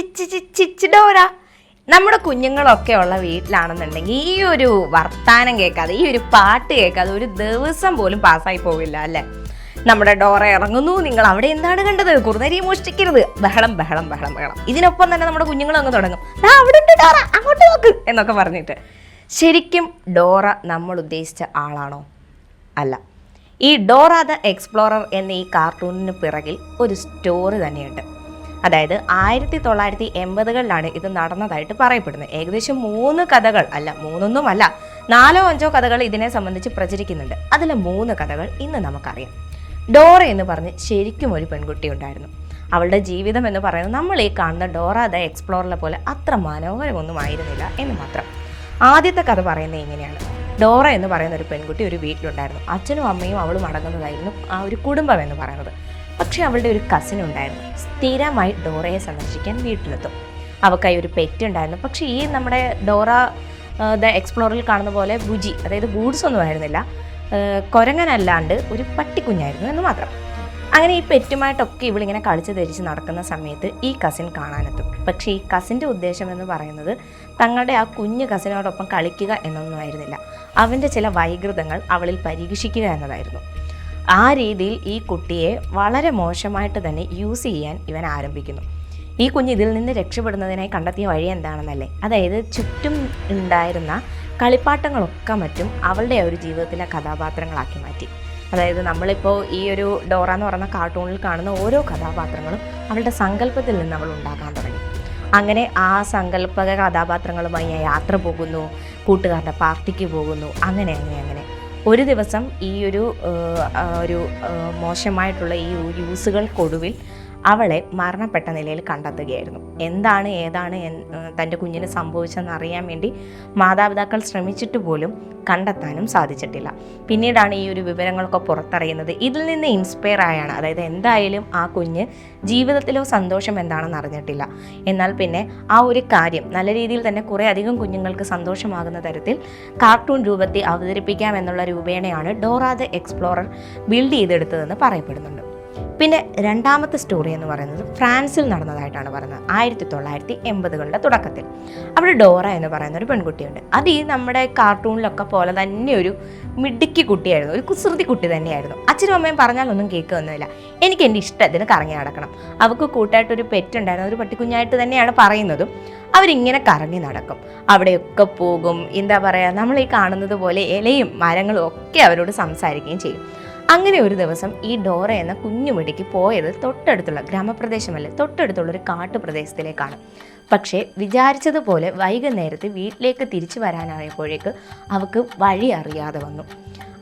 ചിച്ച് ചിച്ച് Dora. നമ്മുടെ കുഞ്ഞുങ്ങളൊക്കെ ഉള്ള വീട്ടിലാണെന്നുണ്ടെങ്കിൽ ഈ ഒരു വർത്താനം കേൾക്കാതെ ഈ ഒരു പാട്ട് കേൾക്കാതെ ഒരു ദിവസം പോലും പാസ്സായി പോവില്ല അല്ലേ? നമ്മുടെ ഡോറ ഇറങ്ങുന്നു. നിങ്ങൾ അവിടെ എന്താണ് കണ്ടത്? കുറുനരി മോഷ്ടിക്കരുത്. ബഹളം ബഹളം ബഹളം ബഹളം. ഇതിനൊപ്പം തന്നെ നമ്മുടെ കുഞ്ഞുങ്ങൾ അങ്ങ് തുടങ്ങും. "ദാ അവിടെ ഉണ്ട് ഡോറ. അങ്ങോട്ട് നോക്ക്. എന്നൊക്കെ പറഞ്ഞിട്ട്. ശരിക്കും ഡോറ നമ്മൾ ഉദ്ദേശിച്ച ആളാണോ? അല്ല. ഈ ഡോറ ദ എക്സ്പ്ലോറർ എന്ന ഈ കാർട്ടൂണിന് പിറകിൽ ഒരു സ്റ്റോറി തന്നെയുണ്ട്. അതായത് ആയിരത്തി തൊള്ളായിരത്തി എൺപതുകളിലാണ് ഇത് നടന്നതായിട്ട് പറയപ്പെടുന്നത്. ഏകദേശം മൂന്ന് കഥകൾ അല്ല മൂന്നൊന്നും അല്ല നാലോ അഞ്ചോ കഥകൾ ഇതിനെ സംബന്ധിച്ച് പ്രചരിക്കുന്നുണ്ട്. അതിലെ മൂന്ന് കഥകൾ ഇന്ന് നമുക്കറിയാം. ഡോറ എന്ന് പറഞ്ഞ് ശരിക്കും ഒരു പെൺകുട്ടി ഉണ്ടായിരുന്നു. അവളുടെ ജീവിതം എന്ന് പറയുന്നത് നമ്മൾ ഈ കാണുന്ന ഡോറ ദ എക്സ്പ്ലോറിലെ പോലെ അത്ര മനോഹരമൊന്നും ആയിരുന്നില്ല എന്ന് മാത്രം. ആദ്യത്തെ കഥ പറയുന്നത് ഇങ്ങനെയാണ്. ഡോറ എന്ന് പറയുന്ന ഒരു പെൺകുട്ടി ഒരു വീട്ടിലുണ്ടായിരുന്നു. അച്ഛനും അമ്മയും അവളും അടങ്ങുന്നതായിരുന്നു ആ ഒരു കുടുംബം എന്ന് പറയുന്നത്. പക്ഷേ അവളുടെ ഒരു കസിൻ ഉണ്ടായിരുന്നു. സ്ഥിരമായി ഡോറയെ സന്ദർശിക്കാൻ വീട്ടിലെത്തും. അവക്കായി ഒരു പെറ്റ് ഉണ്ടായിരുന്നു. പക്ഷേ ഈ നമ്മുടെ ഡോറ ദ എക്സ്പ്ലോറിൽ കാണുന്ന പോലെ ബുജി അതായത് ബൂഡ്സ് ഒന്നും ആയിരുന്നില്ല. കൊരങ്ങനല്ലാണ്ട് ഒരു പട്ടിക്കുഞ്ഞായിരുന്നു എന്ന് മാത്രം. അങ്ങനെ ഈ പെറ്റുമായിട്ടൊക്കെ ഇവളിങ്ങനെ കളിച്ച് ധരിച്ച് നടക്കുന്ന സമയത്ത് ഈ കസിൻ കാണാനെത്തും. പക്ഷേ ഈ കസിന്റെ ഉദ്ദേശം എന്ന് പറയുന്നത് തങ്ങളുടെ ആ കുഞ്ഞു കസിനോടൊപ്പം കളിക്കുക എന്നൊന്നും ആയിരുന്നില്ല. അവന്റെ ചില വൈകൃതങ്ങൾ അവളിൽ പരീക്ഷിക്കുക എന്നതായിരുന്നു. ആ രീതിയിൽ ഈ കുട്ടിയെ വളരെ മോശമായിട്ട് തന്നെ യൂസ് ചെയ്യാൻ ഇവൻ ആരംഭിക്കുന്നു. ഈ കുഞ്ഞ് ഇതിൽ നിന്ന് രക്ഷപ്പെടുന്നതിനായി കണ്ടെത്തിയ വഴി എന്താണെന്നല്ലേ? അതായത് ചുറ്റും ഉണ്ടായിരുന്ന കളിപ്പാട്ടങ്ങളൊക്കെ മറ്റും അവളുടെ ഒരു ജീവിതത്തിലെ കഥാപാത്രങ്ങളാക്കി മാറ്റി. അതായത് നമ്മളിപ്പോൾ ഈ ഒരു ഡോറ എന്ന് പറയുന്ന കാർട്ടൂണിൽ കാണുന്ന ഓരോ കഥാപാത്രങ്ങളും അവളുടെ സങ്കല്പത്തിൽ നിന്ന് അവൾ ഉണ്ടാക്കാൻ തുടങ്ങി. അങ്ങനെ ആ സങ്കല്പക കഥാപാത്രങ്ങളുമായി ഞാൻ യാത്ര പോകുന്നു കൂട്ടുകാരുടെ പാർട്ടിക്ക് പോകുന്നു അങ്ങനെ അങ്ങനെ അങ്ങനെ. ഒരു ദിവസം ഈ ഒരു ഒരു മോശമായിട്ടുള്ള ഈ യൂസുകൾക്കൊടുവിൽ അവളെ മരണപ്പെട്ട നിലയിൽ കണ്ടെത്തുകയായിരുന്നു. എന്താണ് ഏതാണ് തന്റെ കുഞ്ഞിന് സംഭവിച്ചതെന്ന് അറിയാൻ വേണ്ടി മാതാപിതാക്കൾ ശ്രമിച്ചിട്ട് പോലും കണ്ടെത്താനും സാധിച്ചിട്ടില്ല. പിന്നീടാണ് ഈ ഒരു വിവരങ്ങളൊക്കെ പുറത്തറിയുന്നത്. ഇതിൽ നിന്ന് ഇൻസ്പയർ ആയാണ്. അതായത് എന്തായാലും ആ കുഞ്ഞ് ജീവിതത്തിലോ സന്തോഷം എന്താണെന്ന് അറിഞ്ഞിട്ടില്ല. എന്നാൽ പിന്നെ ആ ഒരു കാര്യം നല്ല രീതിയിൽ തന്നെ കുറേ അധികം കുഞ്ഞുങ്ങൾക്ക് സന്തോഷമാകുന്ന തരത്തിൽ കാർട്ടൂൺ രൂപത്തിൽ അവതരിപ്പിക്കാം എന്നുള്ള രൂപേണയാണ് ഡോറ ദ എക്സ്പ്ലോറർ ബിൽഡ് ചെയ്തെടുത്തതെന്ന് പറയപ്പെടുന്നുണ്ട്. പിന്നെ രണ്ടാമത്തെ സ്റ്റോറി എന്ന് പറയുന്നത് ഫ്രാൻസിൽ നടന്നതായിട്ടാണ് പറയുന്നത്. ആയിരത്തി തൊള്ളായിരത്തി എൺപതുകളുടെ തുടക്കത്തിൽ. അവിടെ ഡോറ എന്ന് പറയുന്ന ഒരു പെൺകുട്ടിയുണ്ട്. അത് ഈ നമ്മുടെ കാർട്ടൂണിലൊക്കെ പോലെ തന്നെ ഒരു മിടുക്കി കുട്ടിയായിരുന്നു. ഒരു കുസൃതി കുട്ടി തന്നെയായിരുന്നു. അച്ഛനും അമ്മയും പറഞ്ഞാലൊന്നും കേൾക്കുകയൊന്നുമില്ല എനിക്ക് എന്റെ ഇഷ്ടത്തിന് കറങ്ങി നടക്കണം. അവൾക്ക് കൂട്ടായിട്ടൊരു പെറ്റ് ഉണ്ടായിരുന്നു. ഒരു പട്ടിക്കുഞ്ഞായിട്ട് തന്നെയാണ് പറയുന്നതും. അവരിങ്ങനെ കറങ്ങി നടക്കും. അവിടെയൊക്കെ പോകും. എന്താ പറയുക നമ്മൾ ഈ കാണുന്നത് പോലെ ഇലയും മരങ്ങളും ഒക്കെ അവരോട് സംസാരിക്കുകയും ചെയ്യും. അങ്ങനെ ഒരു ദിവസം ഈ ഡോറ എന്ന കുഞ്ഞുമിടിക്ക് പോയത് തൊട്ടടുത്തുള്ള ഗ്രാമപ്രദേശമല്ല? തൊട്ടടുത്തുള്ള ഒരു കാട്ടുപ്രദേശത്തിലേക്കാണ്. പക്ഷേ വിചാരിച്ചതുപോലെ വൈകുന്നേരത്ത് വീട്ടിലേക്ക് തിരിച്ചു വരാനായപ്പോഴേക്ക് അവൾക്ക് വഴി അറിയാതെ വന്നു.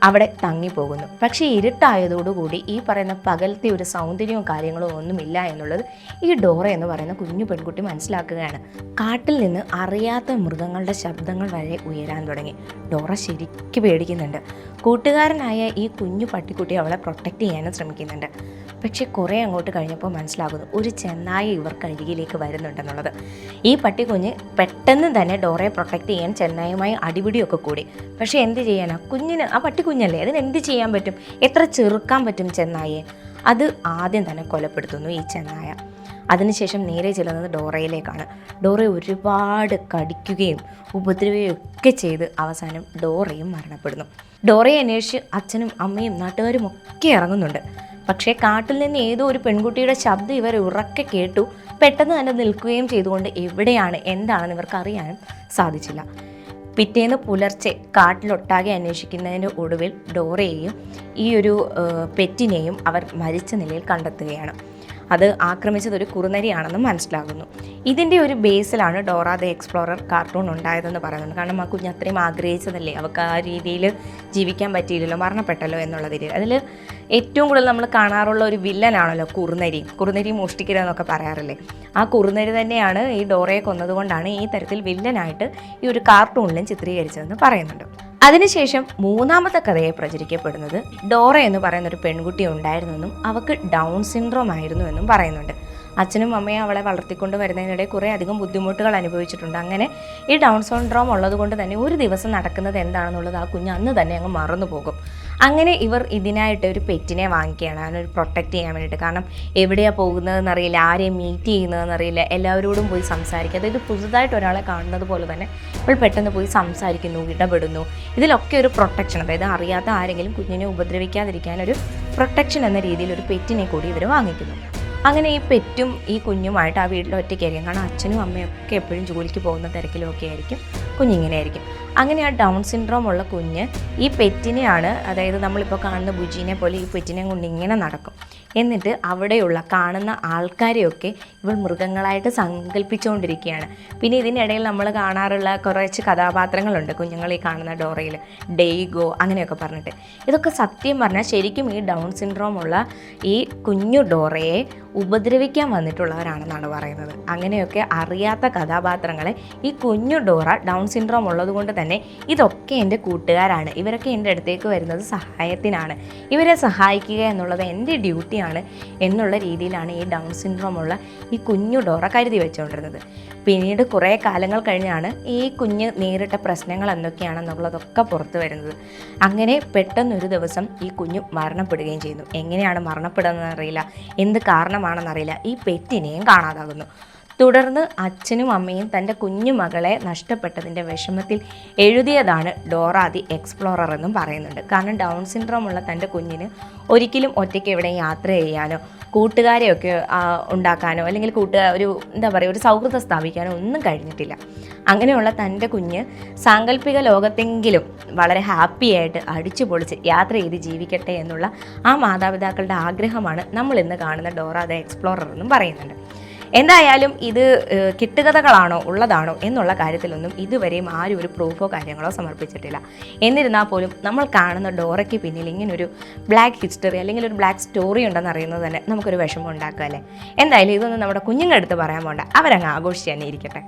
അവിടെ തങ്ങിപ്പോകുന്നു. പക്ഷേ ഇരുട്ടായതോടുകൂടി ഈ പറയുന്ന പകലത്തെ ഒരു സൗന്ദര്യവും കാര്യങ്ങളും ഒന്നുമില്ല എന്നുള്ളത് ഈ ഡോറ എന്ന് പറയുന്ന കുഞ്ഞു പെൺകുട്ടി മനസ്സിലാക്കുകയാണ്. കാട്ടിൽ നിന്ന് അറിയാത്ത മൃഗങ്ങളുടെ ശബ്ദങ്ങൾ വരെ ഉയരാൻ തുടങ്ങി. ഡോറ ശരിക്കും പേടിക്കുന്നുണ്ട്. കൂട്ടുകാരനായ ഈ കുഞ്ഞു പട്ടിക്കുട്ടി അവളെ പ്രൊട്ടക്റ്റ് ചെയ്യാനും ശ്രമിക്കുന്നുണ്ട്. പക്ഷെ കുറേ അങ്ങോട്ട് കഴിഞ്ഞപ്പോൾ മനസ്സിലാകുന്നു ഒരു ചെന്നായ ഇവർക്ക് അരികിലേക്ക് വരുന്നുണ്ടെന്നുള്ളത്. ഈ പട്ടിക്കുഞ്ഞ് പെട്ടെന്ന് തന്നെ ഡോറയെ പ്രൊട്ടക്റ്റ് ചെയ്യാൻ ചെന്നായുമായി അടിപിടിയൊക്കെ കൂടി. പക്ഷേ എന്ത് ചെയ്യാനാ? കുഞ്ഞിന് ആ പട്ടിക്കുഞ്ഞല്ലേ അതിന് എന്ത് ചെയ്യാൻ പറ്റും? എത്ര ചെറുക്കാൻ പറ്റും ചെന്നായെ അത് ആദ്യം തന്നെ കൊലപ്പെടുത്തുന്നു ഈ ചെന്നായ. അതിനുശേഷം നേരെ ചെല്ലുന്നത് ഡോറയിലേക്കാണ്. ഡോറയെ ഒരുപാട് കടിക്കുകയും ഉപദ്രവിക്കുകയും ഒക്കെ ചെയ്ത് അവസാനം ഡോറയും മരണപ്പെടുന്നു. ഡോറയെ അന്വേഷിച്ച് അച്ഛനും അമ്മയും നാട്ടുകാരും ഒക്കെ ഇറങ്ങുന്നുണ്ട്. പക്ഷേ കാട്ടിൽ നിന്ന് ഏതോ ഒരു പെൺകുട്ടിയുടെ ശബ്ദം ഇവർ ഉറക്കെ കേട്ടു. പെട്ടെന്ന് തന്നെ നിൽക്കുകയും ചെയ്തുകൊണ്ട് എവിടെയാണ് എന്താണെന്ന് ഇവർക്ക് അറിയാനും സാധിച്ചില്ല. പിറ്റേന്ന് പുലർച്ചെ കാട്ടിലൊട്ടാകെ അന്വേഷിക്കുന്നതിന്റെ ഒടുവിൽ ഡോറയെയും ഈ ഒരു പെറ്റിനെയും അവർ മരിച്ച നിലയിൽ കണ്ടെത്തുകയാണ്. അത് ആക്രമിച്ചത് ഒരു കുറുനരിയാണെന്ന് മനസ്സിലാകുന്നു. ഇതിന്റെ ഒരു ബേസിലാണ് ഡോറ ദ എക്സ്പ്ലോറർ കാർട്ടൂൺ ഉണ്ടായതെന്ന് പറയുന്നത്. കാരണം ആ കുഞ്ഞ് അത്രയും ആഗ്രഹിച്ചതല്ലേ? അവൾക്ക് ആ രീതിയിൽ ജീവിക്കാൻ പറ്റിയില്ലല്ലോ മരണപ്പെട്ടല്ലോ എന്നുള്ള രീതിയിൽ അതിൽ ഏറ്റവും കൂടുതൽ നമ്മൾ കാണാറുള്ള ഒരു വില്ലനാണല്ലോ കുറുനരി. കുറുനരി മോഷ്ടിക്കരുത് എന്നൊക്കെ പറയാറില്ലേ? ആ കുറുനരി തന്നെയാണ് ഈ ഡോറയെ കൊന്നതുകൊണ്ടാണ് ഈ തരത്തിൽ വില്ലനായിട്ട് ഈ ഒരു കാർട്ടൂണിലും ചിത്രീകരിച്ചതെന്ന് പറയുന്നുണ്ട്. അതിനുശേഷം മൂന്നാമത്തെ കഥയെ പ്രചരിക്കപ്പെടുന്നത് ഡോറ എന്ന് പറയുന്ന ഒരു പെൺകുട്ടി ഉണ്ടായിരുന്നെന്നും അവൾക്ക് ഡൗൺ സിൻഡ്രോം ആയിരുന്നു എന്നും പറയുന്നുണ്ട്. അച്ഛനും അമ്മയും അവളെ വളർത്തിക്കൊണ്ട് വരുന്നതിനിടെ കുറേ അധികം ബുദ്ധിമുട്ടുകൾ അനുഭവിച്ചിട്ടുണ്ട്. അങ്ങനെ ഈ ഡൗൺ സിൻഡ്രോം ഉള്ളത് കൊണ്ട് തന്നെ ഒരു ദിവസം നടക്കുന്നത് എന്താണെന്നുള്ളത് ആ കുഞ്ഞ് അന്ന് തന്നെ അങ്ങ് മറന്നു പോകും അങ്ങനെ ഇവർ ഇതിനായിട്ട് ഒരു പെറ്റിനെ വാങ്ങിക്കുകയാണ്. അതിനൊരു പ്രൊട്ടക്റ്റ് ചെയ്യാൻ വേണ്ടിയിട്ട്. കാരണം എവിടെയാണ് പോകുന്നതെന്ന് അറിയില്ല ആരെയും മീറ്റ് ചെയ്യുന്നതെന്ന് അറിയില്ല എല്ലാവരോടും പോയി സംസാരിക്കുക. അതായത് പുതുതായിട്ട് ഒരാളെ കാണുന്നത് പോലെ തന്നെ ഇവൾ പെട്ടെന്ന് പോയി സംസാരിക്കുന്നു ഇടപെടുന്നു. ഇതിലൊക്കെ ഒരു പ്രൊട്ടക്ഷൻ അതായത് അറിയാത്ത ആരെങ്കിലും കുഞ്ഞിനെ ഉപദ്രവിക്കാതിരിക്കാൻ ഒരു പ്രൊട്ടക്ഷൻ എന്ന രീതിയിൽ ഒരു പെറ്റിനെ കൂടി ഇവർ വാങ്ങിക്കുന്നു. അങ്ങനെ ഈ പെറ്റും ഈ കുഞ്ഞുമായിട്ട് ആ വീട്ടിൽ ഒറ്റയ്ക്കായിരിക്കും കാരണം അച്ഛനും അമ്മയും ഒക്കെ എപ്പോഴും ജോലിക്ക് പോകുന്ന തിരക്കിലും ഒക്കെ ആയിരിക്കും. കുഞ്ഞിങ്ങനെ ആയിരിക്കും. അങ്ങനെ ആ ഡൗൺ സിൻഡ്രോം ഉള്ള കുഞ്ഞ് ഈ പെറ്റിനെയാണ് അതായത് നമ്മളിപ്പോൾ കാണുന്ന ബുജീനെ പോലെ ഈ പെറ്റിനെ കൊണ്ട് ഇങ്ങനെ നടക്കും. എന്നിട്ട് അവിടെയുള്ള കാണുന്ന ആൾക്കാരെയൊക്കെ ഇവൾ മൃഗങ്ങളായിട്ട് സങ്കല്പിച്ചുകൊണ്ടിരിക്കുകയാണ്. പിന്നെ ഇതിനിടയിൽ നമ്മൾ കാണാറുള്ള കുറച്ച് കഥാപാത്രങ്ങളുണ്ട്. കുഞ്ഞുങ്ങളീ കാണുന്ന ഡോറയിൽ. ഡെയ്ഗോ അങ്ങനെയൊക്കെ പറഞ്ഞിട്ട്. ഇതൊക്കെ സത്യം പറഞ്ഞാൽ ശരിക്കും ഈ ഡൗൺ സിൻഡ്രോം ഉള്ള ഈ കുഞ്ഞു ഡോറയെ ഉപദ്രവിക്കാൻ വന്നിട്ടുള്ളവരാണെന്നാണ് പറയുന്നത്. അങ്ങനെയൊക്കെ അറിയാത്ത കഥാപാത്രങ്ങളെ ഈ കുഞ്ഞു ഡോറ ഡൗൺ സിൻഡ്രോം ഉള്ളതുകൊണ്ട് തന്നെ ഇതൊക്കെ എന്റെ കൂട്ടുകാരാണ്. ഇവരൊക്കെ എന്റെ അടുത്തേക്ക് വരുന്നത് സഹായത്തിനാണ്. ഇവരെ സഹായിക്കുക എന്നുള്ളത് എന്റെ ഡ്യൂട്ടിയാണ്. എന്നുള്ള രീതിയിലാണ് ഈ ഡൗൺ സിൻഡ്രോം ഉള്ള ഈ കുഞ്ഞു ഡോറ കരുതി വെച്ചുകൊണ്ടിരുന്നത് പിന്നീട് കുറേ കാലങ്ങൾ കഴിഞ്ഞാണ് ഈ കുഞ്ഞ് നേരിട്ട പ്രശ്നങ്ങൾ എന്തൊക്കെയാണെന്നുള്ളതൊക്കെ പുറത്തു വരുന്നത്. അങ്ങനെ പെട്ടെന്നൊരു ദിവസം ഈ കുഞ്ഞു മരണപ്പെടുകയും ചെയ്യുന്നു. എങ്ങനെയാണ് മരണപ്പെടുന്നതെന്നറിയില്ല എന്ത് കാരണമാണെന്നറിയില്ല. ഈ പെറ്റിനെയും കാണാതാകുന്നു. തുടർന്ന് അച്ഛനും അമ്മയും തന്റെ കുഞ്ഞു മകളെ നഷ്ടപ്പെട്ടതിന്റെ വിഷമത്തിൽ എഴുതിയതാണ് ഡോറ ദി എക്സ്പ്ലോറർ എന്നും പറയുന്നുണ്ട്. കാരണം ഡൗൺ സിൻഡ്രോം ഉള്ള തന്റെ കുഞ്ഞിന് ഒരിക്കലും ഒറ്റയ്ക്ക് എവിടെയും യാത്ര ചെയ്യാനോ കൂട്ടുകാരെയൊക്കെ ഉണ്ടാക്കാനോ അല്ലെങ്കിൽ കൂട്ടുകാർ ഒരു എന്താ പറയുക ഒരു സൗഹൃദം സ്ഥാപിക്കാനോ ഒന്നും കഴിഞ്ഞിട്ടില്ല. അങ്ങനെയുള്ള തന്റെ കുഞ്ഞ് സാങ്കല്പിക ലോകത്തെങ്കിലും വളരെ ഹാപ്പിയായിട്ട് അടിച്ചു പൊളിച്ച് യാത്ര ചെയ്ത് ജീവിക്കട്ടെ എന്നുള്ള ആ മാതാപിതാക്കളുടെ ആഗ്രഹമാണ് നമ്മൾ ഇന്ന് കാണുന്ന ഡോറ ദ എക്സ്പ്ലോറർ എന്നും പറയുന്നുണ്ട്. എന്തായാലും ഇത് കിട്ടുകഥകളാണോ ഉള്ളതാണോ എന്നുള്ള കാര്യത്തിലൊന്നും ഇതുവരെയും ആരും ഒരു പ്രൂഫോ കാര്യങ്ങളോ സമർപ്പിച്ചിട്ടില്ല. എന്നിരുന്നാൽ പോലും നമ്മൾ കാണുന്ന ഡോറയ്ക്ക് പിന്നിൽ ഇങ്ങനൊരു ബ്ലാക്ക് ഹിസ്റ്ററി അല്ലെങ്കിൽ ഒരു ബ്ലാക്ക് സ്റ്റോറി ഉണ്ടെന്ന് അറിയുന്നത് തന്നെ നമുക്കൊരു വിഷമം ഉണ്ടാക്കുക അല്ലേ? എന്തായാലും ഇതൊന്നും നമ്മുടെ കുഞ്ഞുങ്ങളുടെ അടുത്ത് പറയാൻ പോണ്ട. അവരങ്ങ് ആഘോഷിച്ച് തന്നെ ഇരിക്കട്ടെ.